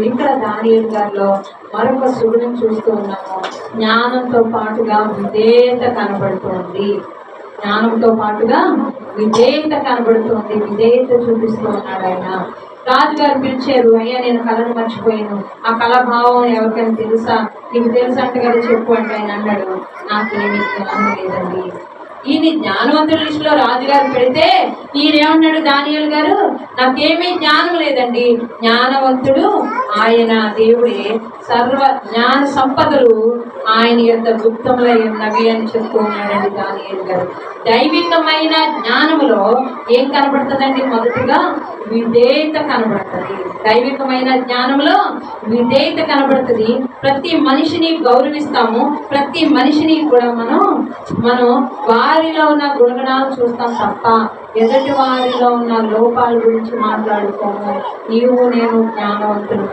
ఇక్కడ దానియల్ గారిలో మరొక సుగుణం చూస్తూ ఉన్నాము. జ్ఞానంతో పాటుగా విధేయత కనబడుతోంది. జ్ఞానంతో పాటుగా విధేయత కనబడుతోంది. విధేయత చూపిస్తూ ఉన్నాడు ఆయన. రాజుగారు పిలిచారు అయ్యా నేను కళను మర్చిపోయాను. ఆ కళాభావం ఎవరికైనా తెలుసా? నీకు తెలుసంట అంటే కదా చెప్పు అంటే ఆయన అన్నాడు. నాకేమీ జ్ఞానం లేదండి. ఈయన జ్ఞానవంతుల దృష్టిలో రాజుగారు పెడితే ఈయనేమన్నాడు దానియల్ గారు? నాకేమీ జ్ఞానం లేదండి. జ్ఞానవంతుడు ఆయన దేవుడే. సర్వ జ్ఞాన సంపదలు ఆయన యొక్క గుప్తములై ఉన్నవి అని చెప్తూ ఉన్నాడండి దానియల్ గారు. దైవికమైన జ్ఞానములో ఏం కనబడుతుందండి మొదటిగా? విధేయత కనబడుతుంది. దైవికమైన జ్ఞానంలో విధేయత కనబడుతుంది. ప్రతి మనిషిని గౌరవిస్తాము. ప్రతి మనిషిని కూడా మనం మనం వారిలో ఉన్న గుణగణాలు చూస్తాం తప్ప ఎదుటి వారిలో ఉన్న లోపాల గురించి మాట్లాడుకోము. నీవు నేను జ్ఞానవంతులు